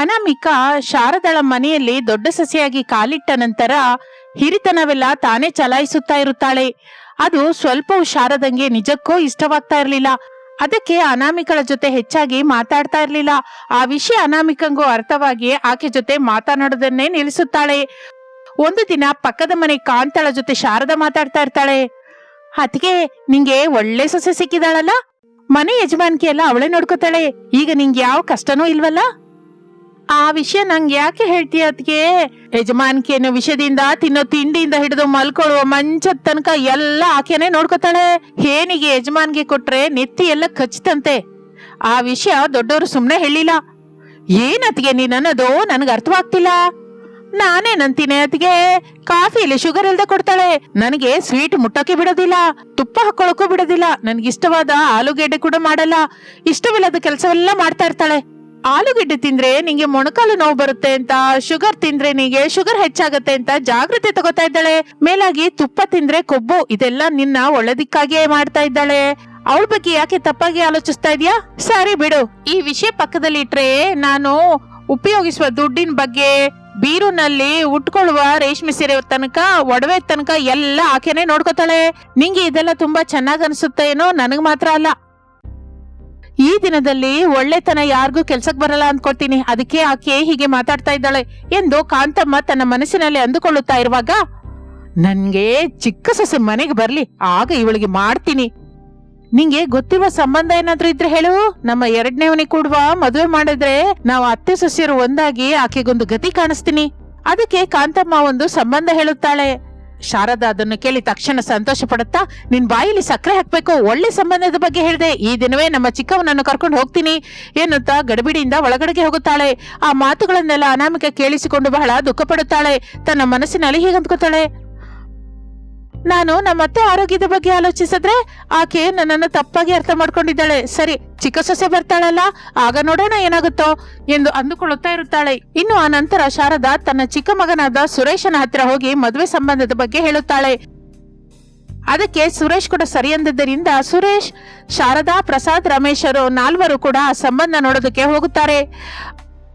ಅನಾಮಿಕಾ ಶಾರದಳ ಮನೆಯಲ್ಲಿ ದೊಡ್ಡ ಸಸಿಯಾಗಿ ಕಾಲಿಟ್ಟ ನಂತರ ಹಿರಿತನವೆಲ್ಲ ತಾನೇ ಚಲಾಯಿಸುತ್ತಾ ಇರುತ್ತಾಳೆ. ಅದು ಸ್ವಲ್ಪವೂ ಶಾರದಂಗೆ ನಿಜಕ್ಕೂ ಇಷ್ಟವಾಗ್ತಾ ಇರಲಿಲ್ಲ. ಅದಕ್ಕೆ ಅನಾಮಿಕಳ ಜೊತೆ ಹೆಚ್ಚಾಗಿ ಮಾತಾಡ್ತಾ ಇರಲಿಲ್ಲ. ಆ ವಿಷಯ ಅನಾಮಿಕಂಗೂ ಅರ್ಥವಾಗಿ ಆಕೆ ಜೊತೆ ಮಾತನಾಡೋದನ್ನೇ ನಿಲ್ಲಿಸುತ್ತಾಳೆ. ಒಂದು ದಿನ ಪಕ್ಕದ ಮನೆ ಕಾಂತಳ ಜೊತೆ ಶಾರದ ಮಾತಾಡ್ತಾ ಇರ್ತಾಳೆ. ಅದಕ್ಕೆ ನಿಂಗೆ ಒಳ್ಳೆ ಸೊಸೆ ಸಿಕ್ಕಿದಾಳಲ್ಲ? ಮನೆ ಯಜಮಾನಿಕೆ ಎಲ್ಲ ಅವಳೇ ನೋಡ್ಕೋತಾಳೆ. ಈಗ ನಿಂಗೆ ಯಾವ ಕಷ್ಟನೂ ಇಲ್ವಲ್ಲ? ಆ ವಿಷಯ ನಂಗೆ ಯಾಕೆ ಹೇಳ್ತೀಯ ಅದಕ್ಕೆ ಯಜಮಾನ್ಕಿ ಅನ್ನೋ ವಿಷಯದಿಂದ ತಿನ್ನೋ ತಿಂಡಿಯಿಂದ ಹಿಡಿದು ಮಲ್ಕೊಳ್ಳುವ ಮಂಚದ ತನಕ ಎಲ್ಲ ಆಕೆನೆ ನೋಡ್ಕೊತಾಳೆ. ಹೇನಿಗೆ ಯಜಮಾನ್ಗೆ ಕೊಟ್ರೆ ನೆತ್ತಿ ಎಲ್ಲ ಕಚ್ಚತಂತೆ ಆ ವಿಷಯ ದೊಡ್ಡವರು ಸುಮ್ನೆ ಹೇಳಿಲ್ಲ. ಏನತ್ಗೆ ನೀನ್ ಅನ್ನೋದು ನನಗೆ ಅರ್ಥವಾಗ್ತಿಲ್ಲ. ನಾನೇನಂತೀನಿ ಅದ್ಗೆ ಕಾಫಿಲಿ ಶುಗರ್ ಇಲ್ದೆ ಕೊಡ್ತಾಳೆ. ನನಗೆ ಸ್ವೀಟ್ ಮುಟ್ಟಕ್ಕೆ ಬಿಡೋದಿಲ್ಲ. ತುಪ್ಪ ಹಾಕೊಳಕ್ಕೂ ಬಿಡೋದಿಲ್ಲ. ನನ್ಗಿಷ್ಟವಾದ ಆಲೂಗೆಡ್ಡೆ ಕೂಡ ಮಾಡಲ್ಲ. ಇಷ್ಟವಿಲ್ಲದ ಕೆಲಸವೆಲ್ಲ ಮಾಡ್ತಾ ಇರ್ತಾಳೆ. ಆಲೂಗೆಡ್ಡೆ ತಿಂದ್ರೆ ನಿಂಗೆ ಮೊಣಕಾಲು ನೋವು ಬರುತ್ತೆ ಅಂತ, ಶುಗರ್ ತಿಂದ್ರೆ ನಿಂಗೆ ಶುಗರ್ ಹೆಚ್ಚಾಗತ್ತೆ ಅಂತ ಜಾಗೃತಿ ತಗೋತಾ ಇದ್ದಾಳೆ. ಮೇಲಾಗಿ ತುಪ್ಪ ತಿಂದ್ರೆ ಕೊಬ್ಬು, ಇದೆಲ್ಲ ನಿನ್ನ ಒಳ್ಳೆದಿಕ್ಕಾಗಿಯೇ ಮಾಡ್ತಾ ಇದ್ದಾಳೆ. ಅವಳ ಬಗ್ಗೆ ಯಾಕೆ ತಪ್ಪಾಗಿ ಆಲೋಚಿಸ್ತಾ ಇದೀಯಾ? ಸರಿ ಬಿಡು. ಈ ವಿಷಯ ಪಕ್ಕದಲ್ಲಿ ಇಟ್ರೆ ನಾನು ಉಪಯೋಗಿಸುವ ದುಡ್ಡಿನ ಬಗ್ಗೆ ಬೀರುನಲ್ಲಿ ಉಟ್ಕೊಳ್ಳುವ ರೇಷ್ಮೆ ಸೀರೆ ತನಕ, ಒಡವೆ ತನಕ ಎಲ್ಲ ಆಕೆನೆ ನೋಡ್ಕೋತಾಳೆ. ನಿಂಗೆ ಇದೆಲ್ಲ ತುಂಬಾ ಚೆನ್ನಾಗ್ ಅನ್ಸುತ್ತೆ ನನಗ್ ಮಾತ್ರ ಅಲ್ಲ. ಈ ದಿನದಲ್ಲಿ ಒಳ್ಳೆತನ ಯಾರಿಗೂ ಕೆಲ್ಸಕ್ ಬರಲ್ಲ ಅಂದ್ಕೊಳ್ತೀನಿ ಅದಕ್ಕೆ ಆಕೆ ಹೀಗೆ ಮಾತಾಡ್ತಾ ಇದ್ದಾಳೆ ಎಂದು ಕಾಂತಮ್ಮ ತನ್ನ ಮನಸ್ಸಿನಲ್ಲಿ ಅಂದುಕೊಳ್ಳುತ್ತಾ ಇರುವಾಗ, ನನ್ಗೆ ಚಿಕ್ಕ ಸೊಸೆ ಮನೆಗೆ ಬರ್ಲಿ, ಆಗ ಇವಳಿಗೆ ಮಾಡ್ತೀನಿ. ನಿಂಗೆ ಗೊತ್ತಿರುವ ಸಂಬಂಧ ಏನಾದ್ರೂ ಇದ್ರೆ ಹೇಳು. ನಮ್ಮ ಎರಡನೇವನಿ ಕೂಡುವ ಮದುವೆ ಮಾಡಿದ್ರೆ ನಾವು ಅತ್ತೆ ಸೊಸೆಯರು ಒಂದಾಗಿ ಆಕೆಗೊಂದು ಗತಿ ಕಾಣಿಸ್ತೀನಿ. ಅದಕ್ಕೆ ಕಾಂತಮ್ಮ ಒಂದು ಸಂಬಂಧ ಹೇಳುತ್ತಾಳೆ. ಶಾರದಾ ಅದನ್ನು ಕೇಳಿ ತಕ್ಷಣ ಸಂತೋಷ ಪಡುತ್ತಾ, ನಿನ್ ಬಾಯಿಲಿ ಸಕ್ಕರೆ ಹಾಕ್ಬೇಕು, ಒಳ್ಳೆ ಸಂಬಂಧದ ಬಗ್ಗೆ ಹೇಳಿದೆ. ಈ ದಿನವೇ ನಮ್ಮ ಚಿಕ್ಕವನನ್ನು ಕರ್ಕೊಂಡು ಹೋಗ್ತೀನಿ. ಏನಂತ ಗಡಬಿಡಿಯಿಂದ ಒಳಗಡೆಗೆ ಹೋಗುತ್ತಾಳೆ. ಆ ಮಾತುಗಳನ್ನೆಲ್ಲ ಅನಾಮಿಕ ಕೇಳಿಸಿಕೊಂಡು ಬಹಳ ದುಃಖ ಪಡುತ್ತಾಳೆ ತನ್ನ ಮನಸ್ಸಿನಲ್ಲಿ ಹೀಗಂದ್ಕೋತಾಳೆ ನಾನು ನಮ್ಮತ್ತೆ ಆರೋಗ್ಯದ ಬಗ್ಗೆ ಆಲೋಚಿಸಿದ್ರೆ ಆಕೆ ನನ್ನನ್ನು ತಪ್ಪಾಗಿ ಅರ್ಥ ಮಾಡ್ಕೊಂಡಿದ್ದಾಳೆ. ಸರಿ, ಚಿಕ್ಕ ಸೊಸೆ ಬರ್ತಾಳಲ್ಲ, ಆಗ ನೋಡೋಣ ಏನಾಗುತ್ತೋ ಎಂದು ಅಂದುಕೊಳ್ಳುತ್ತಾ ಇರುತ್ತಾಳೆ. ಇನ್ನು ಆ ನಂತರ ಶಾರದಾ ತನ್ನ ಚಿಕ್ಕ ಮಗನಾದ ಸುರೇಶನ ಹತ್ರ ಹೋಗಿ ಮದುವೆ ಸಂಬಂಧದ ಬಗ್ಗೆ ಹೇಳುತ್ತಾಳೆ. ಅದಕ್ಕೆ ಸುರೇಶ್ ಕೂಡ ಸರಿ ಅಂದದ್ದರಿಂದ ಸುರೇಶ್, ಶಾರದಾ, ಪ್ರಸಾದ್ ರಮೇಶರು ನಾಲ್ವರು ಕೂಡ ಆ ಸಂಬಂಧ ನೋಡೋದಕ್ಕೆ ಹೋಗುತ್ತಾರೆ.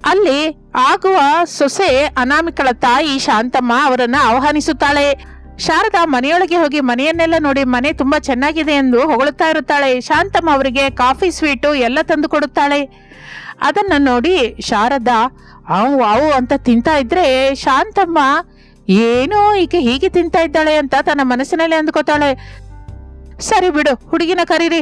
ಅಲ್ಲಿ ಆಗುವ ಸೊಸೆ ಅನಾಮಿಕಳ ತಾಯಿ ಶಾಂತಮ್ಮ ಅವರನ್ನ ಆಹ್ವಾನಿಸುತ್ತಾಳೆ. ಶಾರದಾ ಮನೆಯೊಳಗೆ ಹೋಗಿ ಮನೆಯನ್ನೆಲ್ಲ ನೋಡಿ, ಮನೆ ತುಂಬಾ ಚೆನ್ನಾಗಿದೆ ಎಂದು ಹೊಗಳುತ್ತಾ ಇರುತ್ತಾಳೆ. ಶಾಂತಮ್ಮ ಅವರಿಗೆ ಕಾಫಿ, ಸ್ವೀಟು ಎಲ್ಲ ತಂದು ಕೊಡುತ್ತಾಳೆ. ಅದನ್ನ ನೋಡಿ ಶಾರದಾ ಅವು ಅವು ಅಂತ ತಿಂತಾ ಇದ್ರೆ ಶಾಂತಮ್ಮ, ಏನೋ ಈಕೆ ಹೀಗೆ ತಿಂತಾ ಇದ್ದಾಳೆ ಅಂತ ತನ್ನ ಮನಸ್ಸಿನಲ್ಲಿ ಅಂದ್ಕೋತಾಳೆ. ಸರಿ ಬಿಡು, ಹುಡುಗಿನ ಕರೀರಿ.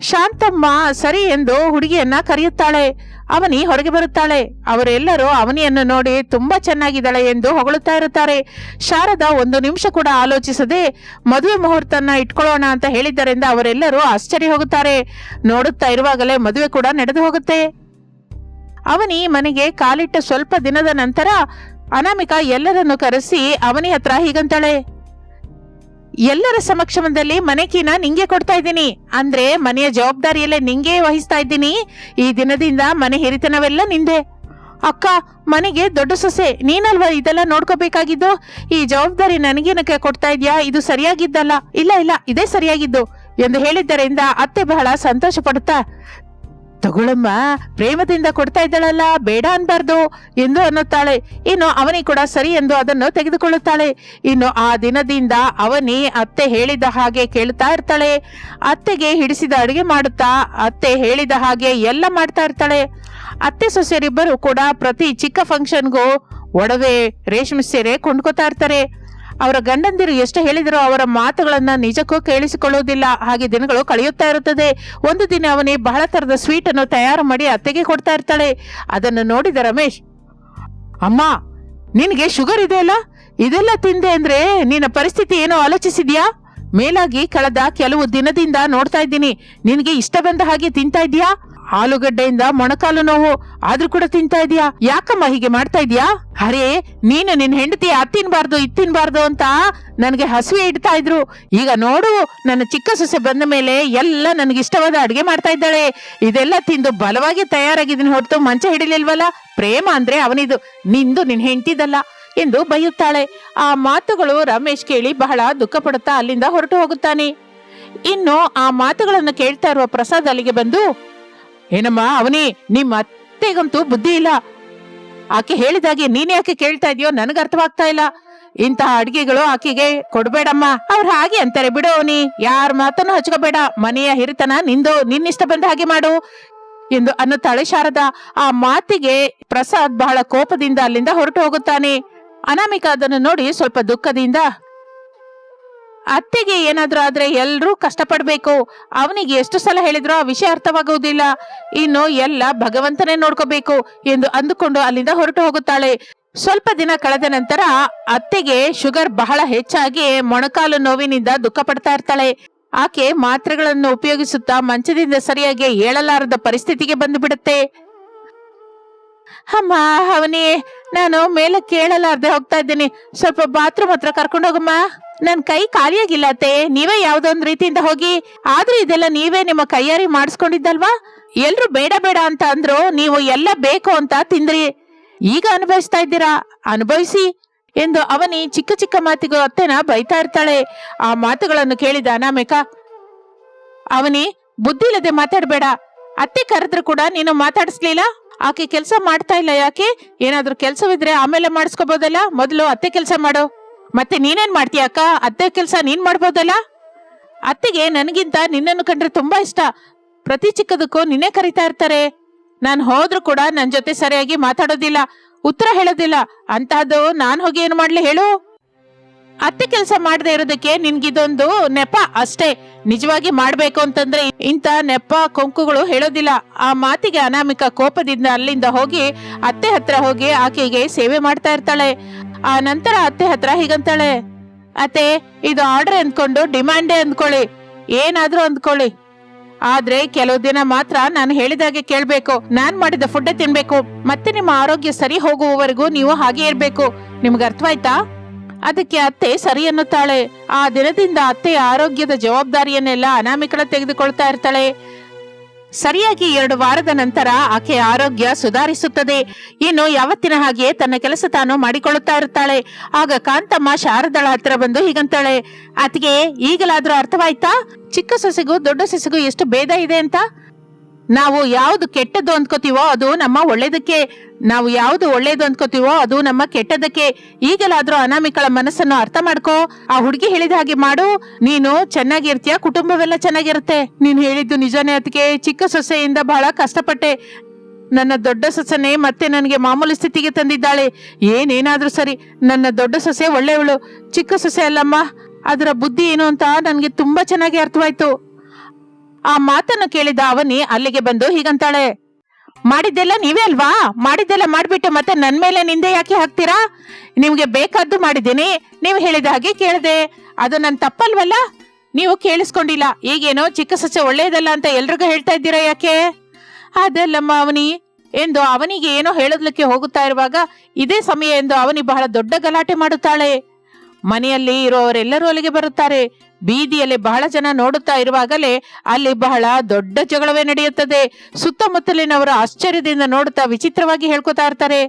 ಶಾಂತಮ್ಮ ಸರಿ ಎಂದು ಹುಡುಗಿಯನ್ನ ಕರೆಯುತ್ತಾಳೆ. ಅವನಿ ಹೊರಗೆ ಬರುತ್ತಾಳೆ. ಅವರೆಲ್ಲರೂ ಅವನಿಯನ್ನು ನೋಡಿ ತುಂಬಾ ಚೆನ್ನಾಗಿದ್ದಾಳೆ ಎಂದು ಹೊಗಳುತ್ತಾ ಇರುತ್ತಾರೆ. ಶಾರದಾ ಒಂದು ನಿಮಿಷ ಕೂಡ ಆಲೋಚಿಸದೆ ಮದುವೆ ಮುಹೂರ್ತನ ಇಟ್ಕೊಳ್ಳೋಣ ಅಂತ ಹೇಳಿದ್ದರಿಂದ ಅವರೆಲ್ಲರೂ ಆಶ್ಚರ್ಯ ಹೋಗುತ್ತಾರೆ. ನೋಡುತ್ತಾ ಇರುವಾಗಲೇ ಮದುವೆ ಕೂಡ ನಡೆದು ಹೋಗುತ್ತೆ. ಅವನಿ ಮನೆಗೆ ಕಾಲಿಟ್ಟ ಸ್ವಲ್ಪ ದಿನದ ನಂತರ ಅನಾಮಿಕ ಎಲ್ಲರನ್ನು ಕರೆಸಿ ಅವನಿ ಹತ್ರ ಹೀಗಂತಾಳೆ. ಎಲ್ಲರ ಸಮಕ್ಷಮದಲ್ಲಿ ಮನೆ ಕೀನ ನಿಂಗೆ ಕೊಡ್ತಾ ಇದ್ದೀನಿ. ಅಂದ್ರೆ ಮನೆಯ ಜವಾಬ್ದಾರಿಯಲ್ಲೇ ನಿಂಗೆ ವಹಿಸ್ತಾ ಇದ್ದೀನಿ. ಈ ದಿನದಿಂದ ಮನೆ ಹಿರಿತನವೆಲ್ಲ ನಿಂದೆ. ಅಕ್ಕ, ಮನೆಗೆ ದೊಡ್ಡ ಸೊಸೆ, ನೀನಲ್ವಾ ಇದೆಲ್ಲ ನೋಡ್ಕೋಬೇಕಾಗಿದ್ದು? ಈ ಜವಾಬ್ದಾರಿ ನನಗೇನಕ್ಕೆ ಕೊಡ್ತಾ ಇದ್ಯಾ? ಇದು ಸರಿಯಾಗಿದ್ದಲ್ಲ. ಇಲ್ಲ ಇಲ್ಲ, ಇದೇ ಸರಿಯಾಗಿದ್ದು. ಎಂದು ಹೇಳಿದ್ದರಿಂದ ಅತ್ತೆ ಬಹಳ ಸಂತೋಷ ಪಡುತ್ತಾ ತಗೊಳಮ್ಮ, ಪ್ರೇಮದಿಂದ ಕೊಡ್ತಾ ಇದ್ದಾಳಲ್ಲ, ಬೇಡ ಅನ್ಬಾರ್ದು ಎಂದು ಅನ್ನುತ್ತಾಳೆ. ಇನ್ನು ಅವನಿ ಕೂಡ ಸರಿ ಎಂದು ಅದನ್ನು ತೆಗೆದುಕೊಳ್ಳುತ್ತಾಳೆ. ಇನ್ನು ಆ ದಿನದಿಂದ ಅವನಿ ಅತ್ತೆ ಹೇಳಿದ ಹಾಗೆ ಕೇಳ್ತಾ ಇರ್ತಾಳೆ. ಅತ್ತೆಗೆ ಹಿಡಿಸಿದ ಅಡುಗೆ ಮಾಡುತ್ತಾ ಅತ್ತೆ ಹೇಳಿದ ಹಾಗೆ ಎಲ್ಲ ಮಾಡ್ತಾ ಇರ್ತಾಳೆ. ಅತ್ತೆ ಸೊಸೆಯರಿಬ್ಬರು ಕೂಡ ಪ್ರತಿ ಚಿಕ್ಕ ಫಂಕ್ಷನ್ಗೂ ಒಡವೆ, ರೇಷ್ಮೆ ಸೀರೆ ಕೊಂಡ್ಕೋತಾ ಇರ್ತಾರೆ. ಅವರ ಗಂಡಂದಿರು ಎಷ್ಟು ಹೇಳಿದರೂ ಅವರ ಮಾತುಗಳನ್ನು ನಿಜಕ್ಕೂ ಕೇಳಿಸಿಕೊಳ್ಳುವುದಿಲ್ಲ. ಹಾಗೆ ದಿನಗಳು ಕಳೆಯುತ್ತಾ ಇರುತ್ತದೆ. ಒಂದು ದಿನ ಅವನೇ ಬಹಳ ತರದ ಸ್ವೀಟ್ ಅನ್ನು ತಯಾರು ಮಾಡಿ ಅತ್ತೆಗೆ ಕೊಡ್ತಾ ಇರ್ತಾಳೆ. ಅದನ್ನು ನೋಡಿದ ರಮೇಶ್, ಅಮ್ಮ, ನಿನಗೆ ಶುಗರ್ ಇದೆ ಅಲ್ಲ? ಇದೆಲ್ಲ ತಿಂದೆ ಅಂದ್ರೆ ನಿನ್ನ ಪರಿಸ್ಥಿತಿ ಏನೋ ಆಲೋಚಿಸಿದ್ಯಾ? ಮೇಲಾಗಿ ಕಳೆದ ಕೆಲವು ದಿನದಿಂದ ನೋಡ್ತಾ ಇದ್ದೀನಿ. ನಿನಗೆ ಇಷ್ಟ ಬಂದ ಹಾಗೆ ತಿಂತಾ ಇದೀಯಾ ಆಲೂಗಡ್ಡೆಯಿಂದ ಮೊಣಕಾಲು ನೋವು ಆದ್ರೂ ಕೂಡ ತಿಂತಾ ಇದೀಯಾ? ಯಾಕಮ್ಮ ಹೀಗೆ ಮಾಡ್ತಾ ಇದೀಯಾ? ಅರೇ, ನೀನು ನಿನ್ ಹೆಂಡತಿ ಅದ್ ತಿನ್ಬಾರ್ದು, ಇದ್ ತಿನ್ಬಾರ್ದು ಅಂತ ನನಗೆ ಹಸುವೆ ಇಡ್ತಾ ಇದ್ರು. ಈಗ ನೋಡು, ನನ್ನ ಚಿಕ್ಕ ಸೊಸೆ ಬಂದ ಮೇಲೆ ಎಲ್ಲ ನನಗೆ ಇಷ್ಟವಾದ ಅಡ್ಗೆ ಮಾಡ್ತಾ ಇದ್ದಾಳೆ. ಇದೆಲ್ಲ ತಿಂದು ಬಲವಾಗಿ ತಯಾರಾಗಿದ್ದೀನಿ ಹೊರತು ಮಂಚ ಹಿಡಿಲಿಲ್ವಲ್ಲ? ಪ್ರೇಮ ಅಂದ್ರೆ ಅವನಿದು, ನಿಂದು ನಿನ್ ಹೆಂಡತಿದಲ್ಲ ಎಂದು ಬೈಯುತ್ತಾಳೆ. ಆ ಮಾತುಗಳು ರಮೇಶ್ ಕೇಳಿ ಬಹಳ ದುಃಖ ಅಲ್ಲಿಂದ ಹೊರಟು ಹೋಗುತ್ತಾನೆ. ಇನ್ನು ಆ ಮಾತುಗಳನ್ನು ಕೇಳ್ತಾ ಇರುವ ಪ್ರಸಾದ್ ಅಲ್ಲಿಗೆ ಬಂದು ಏನಮ್ಮ, ಅವನಿ ನಿಮ್ಮ ಅತ್ತೆಗಂತೂ ಬುದ್ಧಿ ಇಲ್ಲ. ಆಕೆ ಹೇಳಿದಾಗೆ ನೀನೇ ಯಾಕೆ ಕೇಳ್ತಾ ಇದೆಯೋ, ನನಗೆ ಅರ್ಥವಾಗ್ತಾ ಇಲ್ಲ. ಇಂತಹ ಅಡ್ಗೆಗಳು ಆಕೆಗೆ ಕೊಡ್ಬೇಡಮ್ಮ. ಅವ್ರು ಹಾಗೆ ಅಂತಾರೆ, ಬಿಡು ಅವನಿ, ಯಾರ ಮಾತನ್ನು ಹಚ್ಕೋಬೇಡ. ಮನೆಯ ಹಿರಿತನ ನಿಂದು, ನಿನ್ನಿಷ್ಟ ಬಂದ ಹಾಗೆ ಮಾಡು ಎಂದು ಅನ್ನುತ್ತಾಳೆ ಶಾರದ. ಆ ಮಾತಿಗೆ ಪ್ರಸಾದ್ ಬಹಳ ಕೋಪದಿಂದ ಅಲ್ಲಿಂದ ಹೊರಟು ಹೋಗುತ್ತಾನೆ. ಅನಾಮಿಕ ಅದನ್ನು ನೋಡಿ ಸ್ವಲ್ಪ ದುಃಖದಿಂದ ಅತ್ತೆಗೆ ಏನಾದ್ರೂ ಆದ್ರೆ ಎಲ್ರೂ ಕಷ್ಟಪಡಬೇಕು. ಅವನಿಗೆ ಎಷ್ಟು ಸಲ ಹೇಳಿದ್ರು ಆ ವಿಷಯ ಅರ್ಥವಾಗುವುದಿಲ್ಲ. ಇನ್ನು ಎಲ್ಲ ಭಗವಂತನೇ ನೋಡ್ಕೋಬೇಕು ಎಂದು ಅಂದುಕೊಂಡು ಅಲ್ಲಿಂದ ಹೊರಟು ಹೋಗುತ್ತಾಳೆ. ಸ್ವಲ್ಪ ದಿನ ಕಳೆದ ನಂತರ ಅತ್ತೆಗೆ ಶುಗರ್ ಬಹಳ ಹೆಚ್ಚಾಗಿ ಮೊಣಕಾಲು ನೋವಿನಿಂದ ದುಃಖ ಪಡ್ತಾ ಇರ್ತಾಳೆ. ಆಕೆ ಮಾತ್ರೆಗಳನ್ನು ಉಪಯೋಗಿಸುತ್ತಾ ಮಂಚದಿಂದ ಸರಿಯಾಗಿ ಏಳಲಾರದ ಪರಿಸ್ಥಿತಿಗೆ ಬಂದು ಬಿಡುತ್ತೆ. ಅಮ್ಮ ಅವನಿ ನಾನು ಮೇಲೆ ಕೇಳಲಾರ್ದೆ ಹೋಗ್ತಾ ಇದ್ದೀನಿ. ಸ್ವಲ್ಪ ಬಾತ್ರೂಮ್ ಹತ್ರ ಕರ್ಕೊಂಡೋಗಮ್ಮ. ನನ್ ಕೈ ಖಾಲಿಯಾಗಿಲ್ಲ ಅತ್ತೆ. ನೀವೇ ಯಾವ್ದೋ ಒಂದ್ ರೀತಿಯಿಂದ ಹೋಗಿ, ಆದ್ರೂ ಇದೆಲ್ಲ ನೀವೇ ನಿಮ್ಮ ಕೈಯಾರಿ ಮಾಡಿಸ್ಕೊಂಡಿದ್ದಲ್ವಾ? ಎಲ್ರು ಬೇಡ ಬೇಡ ಅಂತ ಅಂದ್ರು, ನೀವು ಎಲ್ಲ ಬೇಕು ಅಂತ ತಿಂದ್ರಿ. ಈಗ ಅನುಭವಿಸ್ತಾ ಇದ್ದೀರಾ? ಅನುಭವಿಸಿ ಎಂದು ಅವನಿ ಚಿಕ್ಕ ಚಿಕ್ಕ ಮಾತಿಗೂ ಅತ್ತೆನ ಬೈತಾ ಇರ್ತಾಳೆ. ಆ ಮಾತುಗಳನ್ನು ಕೇಳಿದ ಅನಾಮಿಕ, ಅವನಿ, ಬುದ್ಧಿ ಇಲ್ಲದೆ ಮಾತಾಡ್ಬೇಡ. ಅತ್ತೆ ಕರೆದ್ರು ಕೂಡ ನೀನು ಮಾತಾಡಿಸ್ಲಿಲ್ಲ? ಆಕೆ ಕೆಲಸ ಮಾಡ್ತಾ ಇಲ್ಲ ಯಾಕೆ? ಏನಾದ್ರೂ ಕೆಲಸವಿದ್ರೆ ಆಮೇಲೆ ಮಾಡಿಸ್ಕೋಬೋದಲ್ಲ? ಮೊದಲು ಅತ್ತೆ ಕೆಲಸ ಮಾಡು. ಮತ್ತೆ ನೀನೇನ್ ಮಾಡ್ತೀಯ ಅಕ್ಕ? ಅತ್ತೆ ಕೆಲಸ ನೀನ್ ಮಾಡ್ಬೋದಲ್ಲ? ಅತ್ತೆಗೆ ನನಗಿಂತ ನಿನ್ನನ್ನು ಕಂಡ್ರೆ ತುಂಬಾ ಇಷ್ಟ. ಪ್ರತಿ ಚಿಕ್ಕದಕ್ಕೂ ನಿನ್ನೆ ಕರಿತಾ ಇರ್ತಾರೆ. ನಾನು ಹೋದ್ರೂ ಕೂಡ ನನ್ನ ಜೊತೆ ಸರಿಯಾಗಿ ಮಾತಾಡೋದಿಲ್ಲ, ಉತ್ತರ ಹೇಳೋದಿಲ್ಲ. ಅಂತಹದ್ದು ನಾನು ಹೋಗಿ ಏನು ಮಾಡ್ಲಿ ಹೇಳು? ಅತ್ತೆ ಕೆಲಸ ಮಾಡದೆ ಇರೋದಕ್ಕೆ ನಿನ್ಗಿದೊಂದು ನೆಪ ಅಷ್ಟೇ. ನಿಜವಾಗಿ ಮಾಡ್ಬೇಕು ಅಂತಂದ್ರೆ ಇಂತ ನೆಪ ಕೊಂಕುಗಳು ಹೇಳೋದಿಲ್ಲ. ಆ ಮಾತಿಗೆ ಅನಾಮಿಕ ಕೋಪದಿಂದ ಅಲ್ಲಿಂದ ಹೋಗಿ ಅತ್ತೆ ಹತ್ರ ಹೋಗಿ ಆಕೆಗೆ ಸೇವೆ ಮಾಡ್ತಾ ಇರ್ತಾಳೆ. ಆ ನಂತರ ಅತ್ತೆ ಹತ್ರ ಹೀಗಂತಾಳೆ. ಅತ್ತೆ, ಇದು ಆರ್ಡರ್ ಅಂದ್ಕೊಂಡು ಡಿಮ್ಯಾಂಡೇ ಅಂದ್ಕೊಳ್ಳಿ. ಏನಾದ್ರೂ ಅಂದ್ಕೊಳ್ಳಿ. ಆದ್ರೆ ಕೆಲವು ದಿನ ಮಾತ್ರ ನಾನು ಹೇಳಿದಾಗೆ ಕೇಳ್ಬೇಕು. ನಾನ್ ಮಾಡಿದ ಫುಡ್ ತಿನ್ಬೇಕು. ಮತ್ತೆ ನಿಮ್ಮ ಆರೋಗ್ಯ ಸರಿ ಹೋಗುವವರೆಗೂ ನೀವು ಹಾಗೆ ಇರ್ಬೇಕು. ನಿಮ್ಗೆ ಅರ್ಥವಾಯ್ತಾ ಅದಕ್ಕೆ ಅತ್ತೆ ಸರಿ ಅನ್ನುತ್ತಾಳೆ. ಆ ದಿನದಿಂದ ಅತ್ತೆಯ ಆರೋಗ್ಯದ ಜವಾಬ್ದಾರಿಯನ್ನೆಲ್ಲ ಅನಾಮಿಕಳ ತೆಗೆದುಕೊಳ್ತಾ ಇರ್ತಾಳೆ. ಸರಿಯಾಗಿ ಎರಡು ವಾರದ ನಂತರ ಆಕೆಯ ಆರೋಗ್ಯ ಸುಧಾರಿಸುತ್ತದೆ. ಇನ್ನು ಯಾವತ್ತಿನ ಹಾಗೆ ತನ್ನ ಕೆಲಸ ತಾನು ಮಾಡಿಕೊಳ್ಳುತ್ತಾ ಇರುತ್ತಾಳೆ ಆಗ ಕಾಂತಮ್ಮ ಶಾರದಳ ಹತ್ರ ಬಂದು ಹೀಗಂತಾಳೆ. ಅತಿಗೆ ಈಗಲಾದ್ರೂ ಅರ್ಥವಾಯ್ತಾ? ಚಿಕ್ಕ ಸೊಸೆಗೂ ದೊಡ್ಡ ಸೊಸೆಗೂ ಎಷ್ಟು ಭೇದ ಇದೆ ಅಂತ? ನಾವು ಯಾವ್ದು ಕೆಟ್ಟದ್ದು ಅಂದ್ಕೋತೀವೋ ಅದು ನಮ್ಮ ಒಳ್ಳೇದಕ್ಕೆ, ನಾವು ಯಾವ್ದು ಒಳ್ಳೇದು ಅಂದ್ಕೋತೀವೋ ಅದು ನಮ್ಮ ಕೆಟ್ಟದಕ್ಕೆ ಈಗಲಾದ್ರೂ ಅನಾಮಿಕಳ ಮನಸ್ಸನ್ನು ಅರ್ಥ ಮಾಡ್ಕೋ. ಆ ಹುಡುಗಿ ಹೇಳಿದ ಹಾಗೆ ಮಾಡು. ನೀನು ಚೆನ್ನಾಗಿರ್ತೀಯ, ಕುಟುಂಬವೆಲ್ಲ ಚೆನ್ನಾಗಿರುತ್ತೆ. ನೀನು ಹೇಳಿದ್ದು ನಿಜನೇ ಅದಕ್ಕೆ ಚಿಕ್ಕ ಸೊಸೆಯಿಂದ ಬಹಳ ಕಷ್ಟಪಟ್ಟೆ. ನನ್ನ ದೊಡ್ಡ ಸೊಸೆನೇ ಮತ್ತೆ ನನಗೆ ಮಾಮೂಲಿ ಸ್ಥಿತಿಗೆ ತಂದಿದ್ದಾಳೆ. ಏನೇನಾದ್ರೂ ಸರಿ, ನನ್ನ ದೊಡ್ಡ ಸೊಸೆ ಒಳ್ಳೆಯವಳು. ಚಿಕ್ಕ ಸೊಸೆ ಅಲ್ಲಮ್ಮ, ಅದರ ಬುದ್ಧಿ ಏನು ಅಂತ ನನಗೆ ತುಂಬಾ ಚೆನ್ನಾಗಿ ಅರ್ಥವಾಯ್ತು. ಆ ಮಾತನ್ನು ಕೇಳಿದ ಅವನಿ ಅಲ್ಲಿಗೆ ಬಂದು ಹೀಗಂತಾಳೆ, ಮಾಡಿದ್ದೆಲ್ಲ ನೀವೇ ಅಲ್ವಾ? ಮಾಡಿದ್ದೆಲ್ಲ ಮಾಡ್ಬಿಟ್ಟು ಮತ್ತೆ ನನ್ ಮೇಲೆ ನಿಂದೆ ಯಾಕೆ ಹಾಕ್ತೀರಾ? ನಿಮ್ಗೆ ಬೇಕಾದ್ದು ಮಾಡಿದ್ದೀನಿ. ನೀವು ಹೇಳಿದ ಹಾಗೆ ಕೇಳಿದೆ. ಅದು ನನ್ ತಪ್ಪಲ್ವಲ್ಲ? ನೀವು ಕೇಳಿಸ್ಕೊಂಡಿಲ್ಲ. ಈಗೇನೋ ಚಿಕ್ಕ ಸಸ್ಯ ಒಳ್ಳೇದಲ್ಲ ಅಂತ ಎಲ್ರಿಗೂ ಹೇಳ್ತಾ ಇದ್ದೀರಾ ಯಾಕೆ? ಅದಲ್ಲಮ್ಮ ಅವನಿ. ಎಂದು ಅವನಿಗೆ ಏನೋ ಹೇಳೋದಕ್ಕೆ ಹೋಗುತ್ತಾ ಇರುವಾಗ ಇದೇ ಸಮಯ ಎಂದು ಅವನಿ ಬಹಳ ದೊಡ್ಡ ಗಲಾಟೆ ಮಾಡುತ್ತಾಳೆ. ಮನೆಯಲ್ಲಿ ಇರೋರೆಲ್ಲರೂ ಅಲ್ಲಿಗೆ ಬರುತ್ತಾರೆ. ಬೀದಿಯಲ್ಲಿ ಬಹಳ ಜನ ನೋಡುತ್ತಾ ಇರುವಾಗಲೇ ಅಲ್ಲಿ ಬಹಳ ದೊಡ್ಡ ಜಗಳವೇ ನಡೆಯುತ್ತದೆ. ಸುತ್ತಮುತ್ತಲಿನವರು ಆಶ್ಚರ್ಯದಿಂದ ನೋಡುತ್ತಾ ವಿಚಿತ್ರವಾಗಿ ಹೇಳ್ಕೊತಾ ಇರ್ತಾರೆ.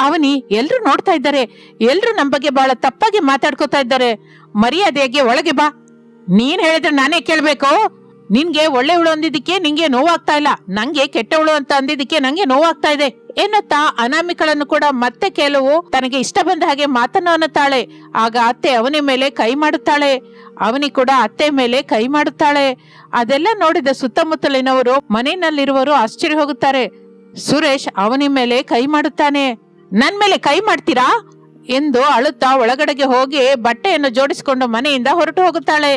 ಅವನಿ, ಎಲ್ರು ನೋಡ್ತಾ ಇದ್ದಾರೆ? ಎಲ್ರು ನಮ್ಮ ಬಗ್ಗೆ ಬಹಳ ತಪ್ಪಾಗಿ ಮಾತಾಡ್ಕೋತಾ ಇದ್ದಾರೆ. ಮರ್ಯಾದೆಗೆ ಒಳಗೆ ಬಾ. ನೀನ್ ಹೇಳಿದ್ರೆ ನಾನೇ ಕೇಳ್ಬೇಕು. ನಿನ್ಗೆ ಒಳ್ಳೆವಳು ಅಂದಿದ್ದಕ್ಕೆ ನಿಂಗೆ ನೋವಾಗ್ತಾ ಇಲ್ಲ. ನಂಗೆ ಕೆಟ್ಟವಳು ಅಂತ ಅಂದಿದ್ದಕ್ಕೆ ನಂಗೆ ನೋವಾಗ್ತಾ ಇದೆ. ಎನ್ನುತ್ತಾ ಅನಾಮಿಕಳನ್ನು ಕೂಡ ಮತ್ತೆ ಕೆಲವು ತನಗೆ ಇಷ್ಟ ಬಂದ ಹಾಗೆ ಮಾತನ್ನು ಅನ್ನುತ್ತಾಳೆ. ಆಗ ಅತ್ತೆ ಅವನ ಮೇಲೆ ಕೈ ಮಾಡುತ್ತಾಳೆ. ಅವನಿ ಕೂಡ ಅತ್ತೆ ಮೇಲೆ ಕೈ ಮಾಡುತ್ತಾಳೆ. ಅದೆಲ್ಲ ನೋಡಿದ ಸುತ್ತಮುತ್ತಲಿನವರು ಮನೆಯಲ್ಲಿರುವರು ಆಶ್ಚರ್ಯ ಹೋಗುತ್ತಾರೆ. ಸುರೇಶ್ ಅವನಿ ಮೇಲೆ ಕೈ ಮಾಡುತ್ತಾನೆ. ನನ್ ಮೇಲೆ ಕೈ ಮಾಡ್ತೀರಾ? ಎಂದು ಅಳುತ್ತಾ ಒಳಗಡೆಗೆ ಹೋಗಿ ಬಟ್ಟೆಯನ್ನು ಜೋಡಿಸಿಕೊಂಡು ಮನೆಯಿಂದ ಹೊರಟು ಹೋಗುತ್ತಾಳೆ.